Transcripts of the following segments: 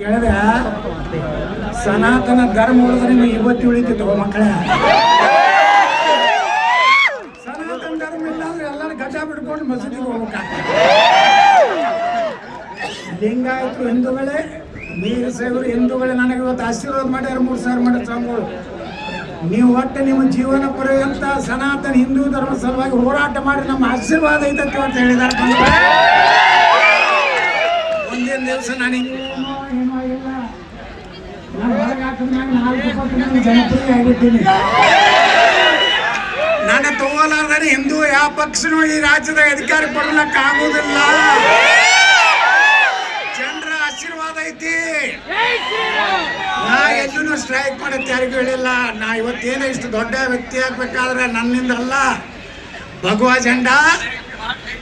ಹೇಳಿದೆ, ಸನಾತನ ಧರ್ಮ ಉಳಿದ್ರೆ ನೀವು ಇವತ್ತು ಉಳಿತಿತ್ತು ಮಕ್ಕಳೇ? ಸನಾತನ ಧರ್ಮ ಇಲ್ಲ ಅಂದ್ರೆ ಎಲ್ಲರೂ ಗಜ ಬಿಡ್ಕೊಂಡು ಮಸೀದಿಗೆ ಹೋಗ್ಬೇಕಾಗ್ತದೆ. ಲಿಂಗಾಯತರು ಹಿಂದೂಗಳೇ ನೀರು ಸೇವರು ಹಿಂದೂಗಳೇ, ನನಗೆ ಇವತ್ತು ಆಶೀರ್ವಾದ ಮಾಡ್ಯಾರ ಮೂರು ಸಾವಿರ ಮಾಡ್ಯಾರ ಸ್ವಾಮಿಗಳು ನೀವು ಒಟ್ಟು ನಿಮ್ಮ ಜೀವನ ಪರ್ಯಂತ ಸನಾತನ ಹಿಂದೂ ಧರ್ಮ ಸಲುವಾಗಿ ಹೋರಾಟ ಮಾಡಿ, ನಮ್ಮ ಆಶೀರ್ವಾದ ಐತಕ್ಕೆ ಅಂತ ಹೇಳಿದ್ದಾರೆ ಒಂದೇನು ದಿವಸ ನಾನು ಏನೋ ಏನೋ ಇಲ್ಲ ನಾನು ಹೊರಗೆ ಹಾಕಿದ್ಮ್ಯಾಗ ನಾಲ್ಕು ಪಟ್ಟು ನಾನು ಜನಪ್ರಿಯ ಆಗಿದ್ದೀನಿ ನನ್ನ ತೋಲಾರ್ದಾನೆ ಹಿಂದೂ ಯಾವ ಪಕ್ಷನೂ ಈ ರಾಜ್ಯದ ಅಧಿಕಾರ ಪಡಲಕ್ಕ ಆಗುದಿಲ್ಲ ಜನರ ಆಶೀರ್ವಾದ ಐತಿ. ನಾ ಎಲ್ಲೂ ಸ್ಟ್ರೈಕ್ ಮಾಡತ್ತೆ ಯಾರಿಗೂ ಹೇಳಿಲ್ಲ. ನಾ ಇವತ್ತೇನೋ ಇಷ್ಟು ದೊಡ್ಡ ವ್ಯಕ್ತಿ ಆಗ್ಬೇಕಾದ್ರೆ ನನ್ನಿಂದ ಅಲ್ಲ ಭಗವಾ ಜಂಡ,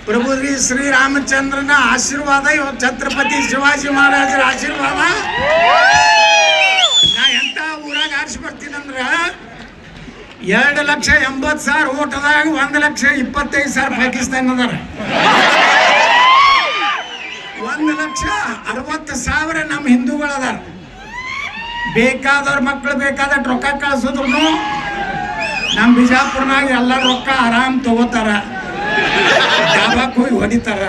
ಪ್ರಭು ಶ್ರೀ ಶ್ರೀರಾಮಚಂದ್ರನ ಆಶೀರ್ವಾದ ಇವತ್ತು ಛತ್ರಪತಿ ಶಿವಾಜಿ ಮಹಾರಾಜರ ಆಶೀರ್ವಾದ. ಬರ್ತೀನಂದ್ರ ಎರಡು ಲಕ್ಷ ಎಂಬತ್ತು ಸಾವಿರ ಓಟದಾಗ ಒಂದು ಲಕ್ಷ ಇಪ್ಪತ್ತೈದು ಸಾವಿರ ಪಾಕಿಸ್ತಾನ ಅದಾರ. ಒಂದು ಲಕ್ಷ ಅರವತ್ತು ಸಾವಿರ ನಮ್ಮ ಹಿಂದೂಗಳು ಅದಾರ. ಬೇಕಾದವ್ರ ಮಕ್ಕಳು ಬೇಕಾದಷ್ಟು ರೊಕ್ಕ ಕಳ್ಸಿದ್ರು ನಮ್ಮ ಬಿಜಾಪುರ್ನಾಗ ಎಲ್ಲ ರೊಕ್ಕ ಆರಾಮ್ ತಗೋತಾರ. ಡಾಬಾಕ್ ಹೋಗಿ ಹೊಡಿತಾರ.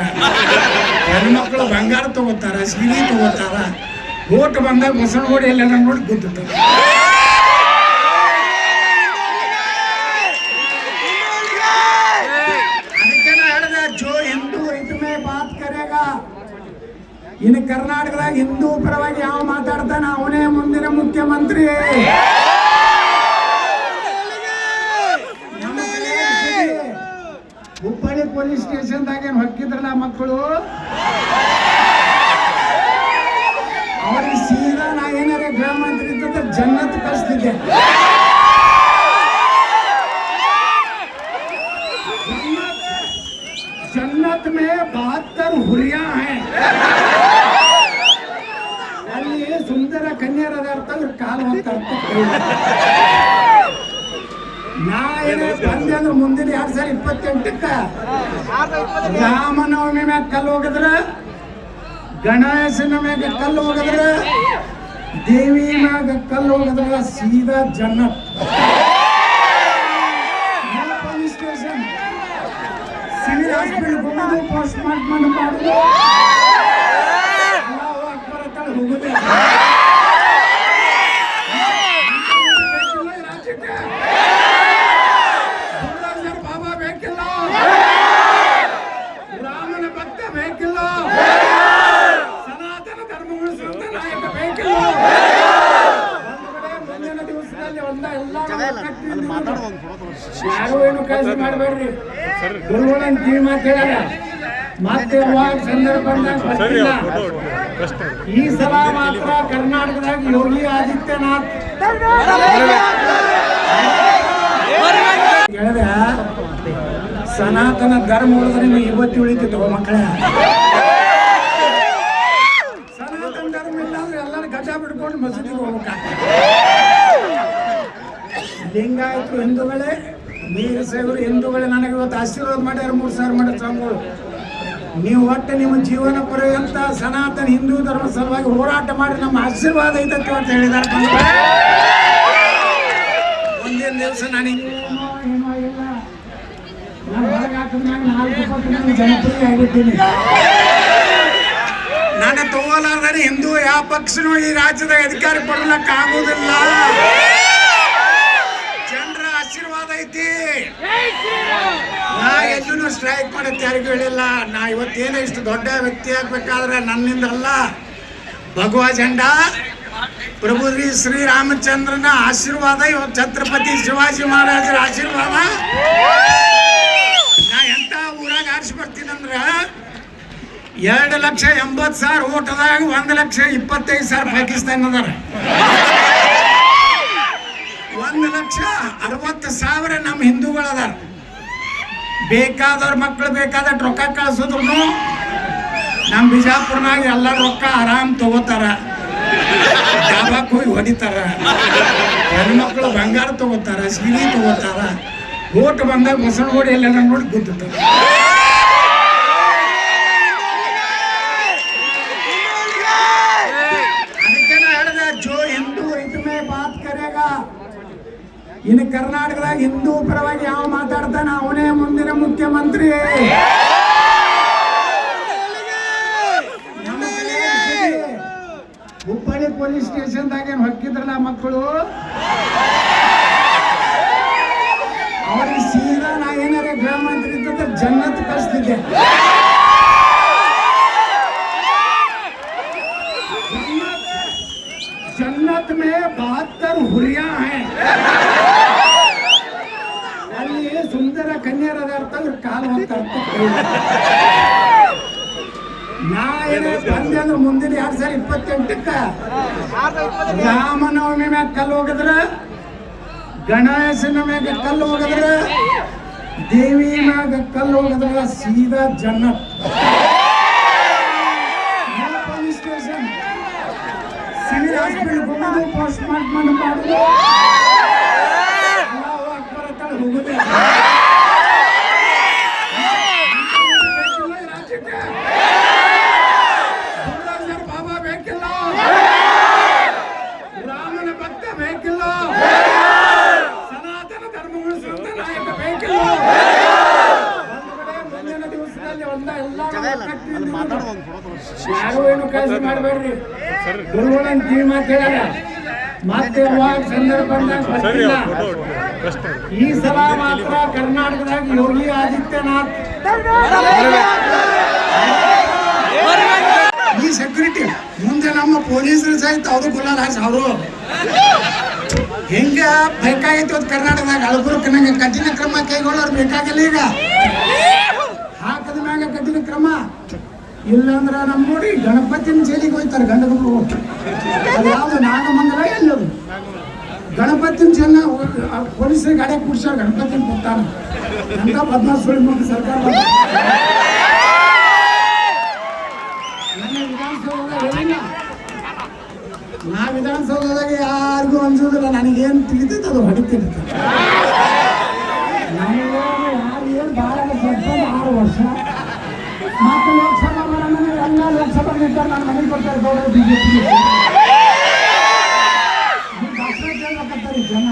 ಹೆಣ್ಮಕ್ಳು ಬಂಗಾರ ತಗೋತಾರ, ಸೀರೆ ತಗೋತಾರ. ಓಟ್ ಬಂದಾಗ ಬಸವನಗುಡಿ ಎಲ್ಲ ನೋಡಿ ಗುದ್ದುತ್ತಾರ ಅದಕ್ಕೆ ನಾ ಹೇಳಿದೆ ಜೋ ಹಿಂದೂ ಇದ್ಮೇ ಬಾತ್ ಕರೆಗ ಇನ್ನು ಕರ್ನಾಟಕದಾಗ ಹಿಂದೂ ಪರವಾಗಿ ಯಾವ ಮಾತಾಡ್ತಾನ ಅವನೇ ಮುಂದಿನ ಮುಖ್ಯಮಂತ್ರಿ ನಮ್ಮ ಕಡೆ ಹುಬ್ಬಳ್ಳಿ ಪೊಲೀಸ್ ಸ್ಟೇಷನ್ದಾಗ ಏನು ಹೊಕ್ಕಿದ್ರಲ್ಲ ಮಕ್ಕಳು ಅವ್ರಿಗೆ ಸೀದಾ ನಾ ಏನಾರ ಗೃಹ ಮಂತ್ರಿ ಇದ್ದಿದ್ರೆ ಜನ್ನತ್ ಕಳಿಸ್ತಿದ್ದೆ जन्नत में बहत्तर हुरिया ಅಂತ ನಾ ಏನೇ ಬಂದೆ ಅಂದ್ರೆ ಮುಂದಿನ ಎರಡ್ ಸಾವಿರ ಇಪ್ಪತ್ತೆಂಟಕ್ಕ ರಾಮನವಮಿ ಮ್ಯಾಗ ಕಲ್ಲು ಹೋಗದ್ರ, ಗಣೇಶನ ಮ್ಯಾಗ ಕಲ್ಲು ಹೋಗದ್ರ, ದೇವಿ ಮ್ಯಾಗ ಕಲ್ಲು ಹೋಗದ್ರ ಸೀದಾ ಜನ ಪೊಲೀಸ್ ಸ್ಟೇಷನ್ ಸಿವಿಲ್ ಹಾಸ್ಪಿಟಲ್ ಹೋಗೋದು ಪೋಸ್ಟ್ ಮಾರ್ಟಮ್ ಮಾಡೋದು ಅಲ್ಲಾಹು ಅಕ್ಬರ್ ಅಂತ ಹೋಗೋದು ಬೇಕಿಲ್ಲ ಈ ರಾಜ್ಯಕ್ಕೆ. ಬುಲ್ಡೋಜರ್ ಬಾಬಾ ಬೇಕಿಲ್ಲ ರಾಮನ ಭಕ್ತ ಬೇಕಿಲ್ಲ ಸನಾತನ ಧರ್ಮ ಉಳಿಸುವಂತ ನಾಯಕ ಬೇಕಿಲ್ಲ ಒಂದು ಕಡೆ ಮುಂದಿನ ದಿವಸದಲ್ಲಿ ಒಂದ ಎಲ್ಲ ಯಾರು ಏನು ಕೆಲಸ ಮಾಡಬೇಡ್ರಿ? ಗುರುಗಳನ್ನ ಕಿವಿ ಮತ್ತೆ ಈ ಸಲ ಮಾತ್ರ ಕರ್ನಾಟಕದಾಗ ಯೋಗಿ ಆದಿತ್ಯನಾಥ್. ಹೇಳಿದ ಸನಾತನ ಧರ್ಮ ಉಳಿದ್ರೆ ನೀವು ಇವತ್ತು ಉಳಿತಿತ್ತು ಮಕ್ಕಳೇ. ಸನಾತನ ಧರ್ಮ ಇಲ್ಲ ಅಂದ್ರೆ ಎಲ್ಲರೂ ಗಜ ಬಿಡ್ಕೊಂಡು ಮಸೀದಿಗೆ ಹೋಗ್ಬೇಕಾಗ್ತದೆ. ಲಿಂಗಾಯತರು ಹಿಂದೂಗಳೇ? ಸೇವರು ಹಿಂದೂಗಳೇ, ನನಗೆ ಇವತ್ತು ಆಶೀರ್ವಾದ ಮಾಡ್ಯಾರ ಮೂರು ಸಾವಿರ ಮಾಡ್ಯಾರ ಸ್ವಾಮಿಗಳು. ನೀವು ಒಟ್ಟು ನಿಮ್ಮ ಜೀವನ ಪರ್ಯಂತ ಸನಾತನ ಹಿಂದೂ ಧರ್ಮ ಸಲುವಾಗಿ ಹೋರಾಟ ಮಾಡಿ, ನಮ್ಮ ಆಶೀರ್ವಾದ ಇದಕ್ಕೆ ಅಂತ ಹೇಳಿದ್ದಾರೆ ಒಂದೇನು ದಿವಸ ನಾನು. ಏನೋ ಏನೋ ಇಲ್ಲ ನಾನು ತಗೋಲಾರ್ದರೆ ಹಿಂದೂ ಯಾವ ಪಕ್ಷನೂ ಈ ರಾಜ್ಯದ ಅಧಿಕಾರ ಆಶೀರ್ವಾದ ಐತಿ ನಾ ಎಲ್ಲೂ ಸ್ಟ್ರೈಕ್ ಮಾಡತ್ತೆ ಯಾರಿಗೂ ಹೇಳಿಲ್ಲ. ನಾ ಇವತ್ತೇನೇ ಇಷ್ಟು ದೊಡ್ಡ ವ್ಯಕ್ತಿ ಆಗ್ಬೇಕಾದ್ರೆ ನನ್ನಿಂದ ಅಲ್ಲ ಭಗವಾ ಜಂಡ ಪ್ರಭು ಶ್ರೀ ಶ್ರೀರಾಮಚಂದ್ರನ ಆಶೀರ್ವಾದ ಇವತ್ತು ಛತ್ರಪತಿ ಶಿವಾಜಿ ಮಹಾರಾಜರ ಆಶೀರ್ವಾದ. ನಾ ಎಂತ ಊರಾಗ ಆರಿಸಿ ಬರ್ತೀನಂದ್ರ ಎರಡು ಲಕ್ಷ ಎಂಬತ್ತು ಸಾವಿರ ಓಟದಾಗ ಒಂದು ಲಕ್ಷ ಇಪ್ಪತ್ತೈದು ಸಾವಿರ ಪಾಕಿಸ್ತಾನ ಅದಾರ ಒಂದು ಲಕ್ಷ ಅರವತ್ತು ಸಾವಿರ ನಮ್ಮ ಹಿಂದೂಗಳು ಅದಾರ. ಬೇಕಾದವ್ರ ಮಕ್ಕಳು ಬೇಕಾದಷ್ಟು ರೊಕ್ಕ ಕಳಿಸಿದ್ರು ನಮ್ಮ ಬಿಜಾಪುರ್ನಾಗ ಎಲ್ಲ ರೊಕ್ಕ ಆರಾಮ್ ತಗೋತಾರ. ಡಾಬಾಕ್ ಹೋಗಿ ಹೊಡಿತಾರ. ಹೆಣ್ಮಕ್ಳು ಬಂಗಾರ ತಗೋತಾರ, ಸೀರೆ ತಗೋತಾರ. ಓಟ್ ಬಂದಾಗ ಬಸವನಗುಡಿ ಎಲ್ಲ ನೋಡಿ ಗುದ್ದುತ್ತಾರ. ಇನ್ನು ಕರ್ನಾಟಕದಾಗ ಹಿಂದೂ ಪರವಾಗಿ ಯಾವ ಮಾತಾಡ್ತಾನ? ಅವನೇ ಮುಂದಿನ ಮುಖ್ಯಮಂತ್ರಿ. ಹುಬ್ಬಳ್ಳಿ ಪೊಲೀಸ್ ಸ್ಟೇಷನ್ದಾಗ ಏನು ಹೊಕ್ಕಿದ್ರಲ್ಲ ಮಕ್ಕಳು? ಅವ್ರಿಗೆ ಸೀದಾ ನಾ ಏನಾರ ಗೃಹ ಮಂತ್ರಿ ಇದ್ದ ಜನ್ನತ್ ಕಳಿಸ್ತಿದ್ದೆ. ನಾ ಮುಂದಿನ ಎರಡ್ ಸಾವಿರ ಇಪ್ಪತ್ತೆಂಟಕ್ಕ. ರಾಮನವಮಿ ಮ್ಯಾಗ ಕಲ್ಲು ಹೋಗಿದ್ರ, ಗಣೇಶನ ಮ್ಯಾಗ ಕಲ್ಲು ಹೋಗಿದ್ರ, ದೇವಿ ಮ್ಯಾಗ ಕಲ್ಲು ಹೋಗಿದ್ರ ಸೀದಾ ಜನ police station. Civil hospital post mortem ಮಾಡೋದು ಅಲ್ಲಾಹು ಅಕ್ಬರ್ ಅಂತೇಳಿ ಹೋಗೋದು ಬೇಕಿಲ್ಲ ಈ ರಾಜ್ಯಕ್ಕೆ. ಬುಲ್ಡೋಜರ್ ಬಾಬಾ ಬೇಕಿಲ್ಲ ರಾಮನ ಭಕ್ತ ಬೇಕಿಲ್ಲ ಸನಾತನ ಧರ್ಮ ಉಳಿಸುವಂತ ನಾಯಕ ಬೇಕಿಲ್ಲ ಒಂದು ಕಡೆ ಮುಂದಿನ ದಿವಸದಲ್ಲಿ ಒಂದ ಎಲ್ಲ ಕೆಲಸ ಮಾಡಬೇಡ್ರಿ. ಗುರುಗಳನ್ನ ಕಿವಿ ಮಾತು ಹೇಳಲ್ಲ. ಮತ್ತೆ ಸಂದರ್ಭ ಬಂದಾಗ ಈ ಸಲ ಮಾತ್ರ ಕರ್ನಾಟಕದಾಗ ಯೋಗಿ ಆದಿತ್ಯನಾಥ್. ಈ ಸೆಕ್ಯೂರಿಟಿ ಮುಂದೆ ನಮ್ಮ ಪೊಲೀಸರು ಸಹಿತ ಅವರು ಗುಲಾಲ್ ಹಾಸ್ ಅವರು. ಹೆಂಗ ಬೇಕಾಗಿತ್ತು ಅದು ಕರ್ನಾಟಕದಾಗ? ಅಳಗುರುಕ್ ನಂಗೆ ಕಠಿಣ ಕ್ರಮ ಕೈಗೊಳ್ಳೋರು ಬೇಕಾಗಿಲ್ಲ ಈಗ. ಹಾಕದ ಮ್ಯಾಗ ಕಠಿಣ ಕ್ರಮ. ಇಲ್ಲಾಂದ್ರ ನಮ್ಮ ನೋಡಿ ಗಣಪತಿನ ಜೈಲಿಗೆ ಹೋಯ್ತಾರೆ ಗಂಡಗರು ಅದು ಯಾವುದು? ನಾಗಮಂಗಲ ಎಲ್ಲದು? ಗಣಪತಿನ ಜನ ಪೊಲೀಸರಿಗೆ ಗಾಡಿ ಕೂಡ್ಸ್ಯಾರ ಗಣಪತಿನ ಕೊಡ್ತಾನ ಅಂತ ಬದ್ಮಾಸ್ ಸುಳಿ ಮುಂದೆ ಸರ್ಕಾರ. ನನ್ನ ವಿಧಾನಸೌಧದಾಗ. ನಾ ವಿಧಾನಸೌಧದಾಗ ಯಾರಿಗೂ ಅನ್ಸೋದಿಲ್ಲ. ನನಗೇನು ತಿಳಿತೈತೆ ಅದು ಹೊಡಿತೀನಿ ನನಗೇನು ಯಾರು ಏನು ಭಾಳ ಆರು ವರ್ಷ. ಎಲ್ಲ ನಾನು ನಿಂತಾರೆ ನನ್ನ ಮನೆಗೆ ಬರ್ತಾರೆ ಗೌಡ ಬಿಜೆಪಿ. ಭಾಷಣ ಕೇಳ್ಬೇಕಂತಾರೆ ಜನ.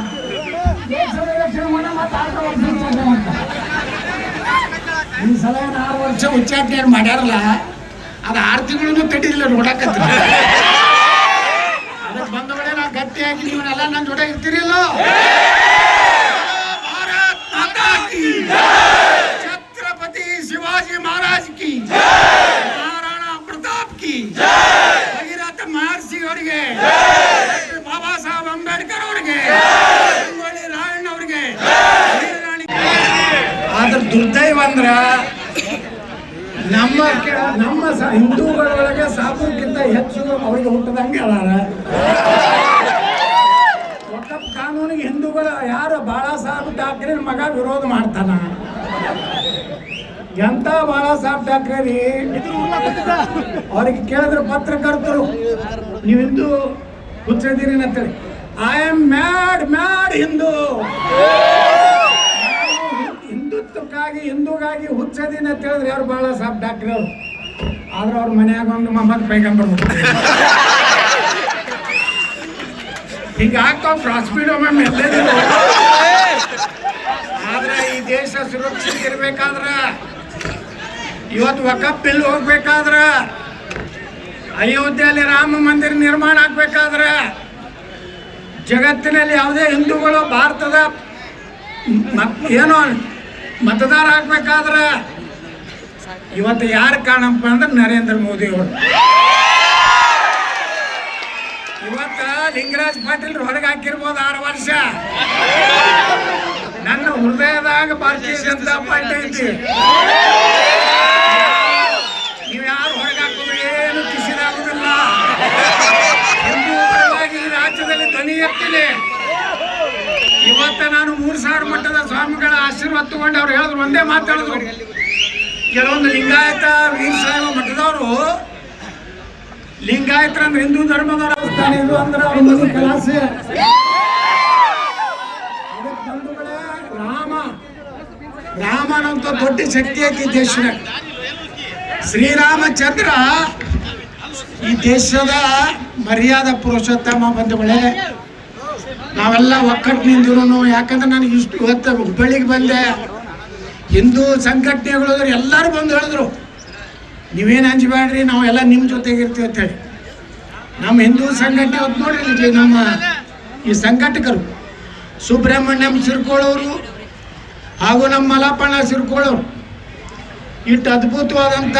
ಈ ಸಲ ಏನು ಆರು ವರ್ಷ ಉಚ್ಚಾಟನೆ ಮಾಡ್ಯಾರಲ್ಲ, ಅದು ಆರು ತಿಂಗಳೂ ತಟ್ಟಿದಿಲ್ಲ ನೋಡಕತ್ತ ಅದಕ್ಕೆ ಬಂದ ಕಡೆ ಗಟ್ಟಿಯಾಗಿ ನೀವನ್ನೆಲ್ಲ ನನ್ನ ಜೊತೆ ಇರ್ತೀರಿಲ್ಲ ಭಾರತ್ ಮಾತಾ ಕಿ ಛತ್ರಪತಿ ಶಿವಾಜಿ ಮಹಾರಾಜ್ ಕಿ ಮಹಾರಾಣಾ ಪ್ರತಾಪ್ ಕಿ ಭಗೀರಥ ಮಹರ್ಷಿ ಅವರಿಗೆ ಡಾಕ್ಟರ್ ಬಾಬಾ ಸಾಹೇಬ್ ಅಂಬೇಡ್ಕರ್ ಅವರಿಗೆ ಸಂಗೊಳ್ಳಿ ರಾಯಣ್ಣ ಅವರಿಗೆ ವೀರರಾಣಿ ಆದ್ರೆ ದುರ್ದೈವ ಅಂದ್ರ ನಮ್ಮ ಕೆ- ನಮ್ಮ ಸ- ಹಿಂದೂಗಳೊಳಗೆ ಸಾಬೂಕ್ಕಿಂತ ಹೆಚ್ಚು ಅವ್ರಿಗೆ ಹುಟ್ಟದಂಗೆ ಅದಾರ. ವಕಫ್ ಕಾನೂನಿಗೆ ಹಿಂದೂಗಳು ಯಾರು ಬಾಳಾ ಸಾಹೇಬ್ ಠಾಕ್ರೆ ಮಗ ವಿರೋಧ ಮಾಡ್ತಾನ. ಎಂತ ಬಾಳಾ ಸಾಹೇಬ್ ಠಾಕ್ರೆ ರೀ? ಅವ್ರಿಗೆ ಕೇಳಿದ್ರು ಪತ್ರಕರ್ತರು, ನೀವು ಹಿಂದೂ ಹುಚ್ಚಿದ್ದೀರಿ ಅಂತೇಳಿ I am mad mad Hindu. ಹಿಂದುತ್ವಕ್ಕಾಗಿ ಹಿಂದೂಗಾಗಿ ಹುಚ್ಚದಿನ ಅಂತ ಹೇಳಿದ್ರೆ ಯಾರು ಬಾಳ ಸಾಹೇಬ್ ಠಾಕ್ರೆ ಅವರು? ಆದ್ರೆ ಅವ್ರ ಮನ್ಯಾಗ ಒಂದು ಮೊಹಮ್ಮದ್ ಪೈಗಂಬರ್ ಹಿಂಗ ಆಗ್ತಾವ ಪ್ರಾಸ್ಪೀಡ್ ಒಮ್ಮೆ ಎಲ್ಲೇನಿಲ್ಲ ಆದ್ರೆ ಈ ದೇಶ ಸುರಕ್ಷಿತ ಇರ್ಬೇಕಾದ್ರ, ಇವತ್ತು ವಕಫ್ ಬಿಲ್ ಹೋಗ್ಬೇಕಾದ್ರ, ಅಯೋಧ್ಯೆಯಲ್ಲಿ ರಾಮ ಮಂದಿರ ನಿರ್ಮಾಣ ಆಗ್ಬೇಕಾದ್ರ, ಜಗತ್ತಿನಲ್ಲಿ ಯಾವುದೇ ಹಿಂದೂಗಳು ಭಾರತದ ಏನೋ ಮತದಾರ ಆಗ್ಬೇಕಾದ್ರೆ ಇವತ್ತು ಯಾರು ಕಾಣಪ್ಪ ಅಂದ್ರೆ ನರೇಂದ್ರ ಮೋದಿ ಅವರು. ಇವತ್ತ ಲಿಂಗರಾಜ್ ಪಾಟೀಲ್ ಹೊರಗೆ ಹಾಕಿರ್ಬೋದು ಆರು ವರ್ಷ. ನನ್ನ ಹೃದಯದಾಗ ಭಾರತೀಯ ಜನತಾ ಪಾರ್ಟಿ ಐತಿ. ನೀವು ಯಾರು ಹೊರಗೆ ಹಾಕೋದು ಏನು ಕಿಸಿದಾಗುದಿಲ್ಲ. ರಾಜ್ಯದಲ್ಲಿ ಧ್ವನಿ ಎತ್ತಿದೆ. ಇವತ್ತ ನಾನು ಮೂರು ಸಾವಿರ ಮಟ್ಟದ ಸ್ವಾಮಿಗಳ ಆಶೀರ್ವಾದ ತಗೊಂಡು ಅವ್ರು ಹೇಳಿದ್ರು, ಒಂದೇ ಮಾತಾಡಿದ್ರು ಕೆಲವೊಂದು ಲಿಂಗಾಯತ ವೀರಶೈವ ಮಠದವರು, ಲಿಂಗಾಯತರ ಅಂದ್ರೆ ಹಿಂದೂ ಧರ್ಮದವರ ಅಂದ್ರೆ ರಾಮ. ರಾಮನಂತ ದೊಡ್ಡ ಶಕ್ತಿ ಐತಿ ದೇಶದ ಶ್ರೀರಾಮಚಂದ್ರ ಈ ದೇಶದ ಮರ್ಯಾದ ಪುರುಷೋತ್ತಮ ಬಂಧುಗಳೇ ನಾವೆಲ್ಲ ಒಕ್ಕಟ್ಟಿನಿಂದಿರೋನು ಯಾಕಂದ್ರೆ ನನಗೆ ಇಷ್ಟು ಇವತ್ತು ಹುಬ್ಬಳ್ಳಿಗೆ ಬಂದೆ. ಹಿಂದೂ ಸಂಘಟನೆಗಳು ಎಲ್ಲರೂ ಬಂದು ಹೇಳಿದ್ರು ನೀವೇನು ಅಂಜಬೇಡ್ರಿ ನಾವೆಲ್ಲ ನಿಮ್ಮ ಜೊತೆಗೆ ಇರ್ತೀವಿ ಅಂತ ಹೇಳಿ. ನಮ್ಮ ಹಿಂದೂ ಸಂಘಟನೆ ಅವತ್ತು ನೋಡಿರ್ಲಿ ನಮ್ಮ ಈ ಸಂಘಟಕರು ಸುಬ್ರಹ್ಮಣ್ಯಂ ಸಿರ್ಕೊಳ್ಳೋರು ಹಾಗೂ ನಮ್ಮ ಮಲಪಣ್ಣ ಸಿರ್ಕೊಳ್ಳೋರು ಇಟ್ಟು ಅದ್ಭುತವಾದಂಥ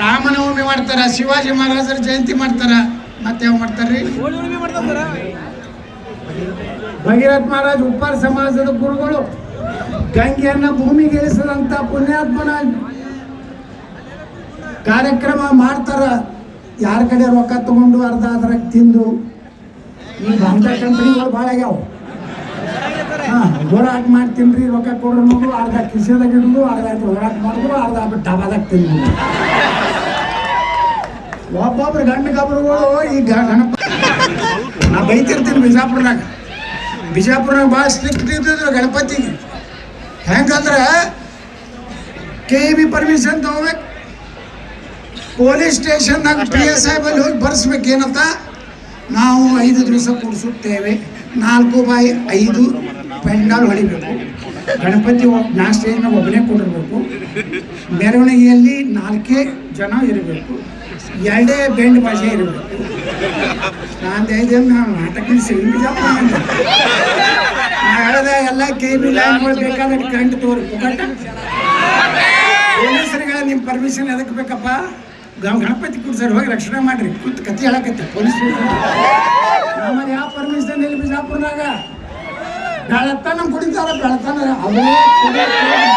ರಾಮನವಮಿ ಮಾಡ್ತಾರೆ ಶಿವಾಜಿ ಮಹಾರಾಜರ ಜಯಂತಿ ಮಾಡ್ತಾರೆ ಮತ್ತೆ ಯಾವ ಮಾಡ್ತಾರ್ರಿ? ಭಗೀರಥ ಮಹಾರಾಜ್ ಉಪ್ಪಾರ ಸಮಾಜದ ಗುರುಗಳು. ಗಂಗೆಯನ್ನ ಭೂಮಿಗೆ ಇಳಿಸಿದಂಥ ಪುಣ್ಯಾತ್ಮನ ಕಾರ್ಯಕ್ರಮ ಮಾಡ್ತಾರ. ಯಾರ ಕಡೆ ರೊಕ್ಕ ತಗೊಂಡು ಅರ್ಧ ಅದ್ರ ತಿಂದು, ಈ ಕಂಪನಿಗಳು ಭಾಳ ಆಗ್ಯಾವ. ಹೋರಾಟ ಮಾಡ್ತೀನಿ ರೊಕ್ಕ ಕೊಡ್ರಿ ನೋಡು ಅರ್ಧ ಕಿಸೆದಾಗ ಇಡುದು, ಅರ್ಧ ಹೋರಾಟ ಮಾಡಿದ್ರು ಅರ್ಧ ಡಬಾದಾಗ ತಿಂದು ಒಬ್ಬೊಬ್ರು ಗಂಡ ಗಬ್ಬರುಗಳು ಈಗ ಗಣಪ ನಾ ಬೈತಿರ್ತೀನಿ ಬಿಜಾಪುರದಾಗ ಬಿಜಾಪುರನಾಗ ಭಾಳ ಸ್ಟ್ರಿಕ್ಟ್ ಇದ್ದಿದ್ರು ಗಣಪತಿಗೆ. ಹೆಂಗಂದ್ರೆ ಕೆ ಬಿ ಪರ್ಮಿಷನ್ ತಗೋಬೇಕು. ಪೊಲೀಸ್ ಸ್ಟೇಷನ್ನಾಗ ಪಿ ಎಸ್ ಐ ಬಲ್ಲಿ ಹೋಗಿ ಬರ್ಸ್ಬೇಕೇನಂತ ನಾವು ಐದು ದಿವಸ ಕೂಡಿಸುತ್ತೇವೆ. ನಾಲ್ಕು ಬಾಯಿ ಐದು ಪೆಂಡಾಲ್ ಹೊಡಿಬೇಕು. ಗಣಪತಿ ಸ್ಟೇಜ್ನಾಗ ಒಬ್ಬನೇ ಕೊಡಿರ್ಬೇಕು ಮೆರವಣಿಗೆಯಲ್ಲಿ ನಾಲ್ಕೇ ಜನ ಇರಬೇಕು. ಎರಡೇ ಬೆಂಡ್ ಭಾಷೆ ಇರಬೇಕು. ನಾನು ಐದು ನಾಟಕ ಸಿಂಗ್ ಕೆ ಬಿ ಲೈನ್ಗಳು ಬೇಕಾದ್ರೆ ಕರೆಂಟ್ ತೋರಿ ಪುಕ್ಕಟ್ಟ ಪೊಲೀಸರಿಗೆ ನಿಮ್ಮ ಪರ್ಮಿಷನ್ ಎದಕ್ಕೆ ಬೇಕಪ್ಪ ಗ- ಗಣಪತಿ ಕೂಡ್ಸರ್ ಹೋಗಿ ರಕ್ಷಣೆ ಮಾಡ್ರಿ ಕೂತ್ ಕತಿ ಹೇಳಕತ್ತೆ ಪೊಲೀಸ್ ನಮ್ಮಲ್ಲಿ ಯಾವ ಪರ್ಮಿಷನ್ ಇಲ್ಲ ಬಿಜಾಪುರದಾಗ ಬೆಳತನ ಕುಡಿತಾರ ಬೆಳತನ ಅವೇ ಕುಡಿಯೋಕ್ ಹೋಗಿ-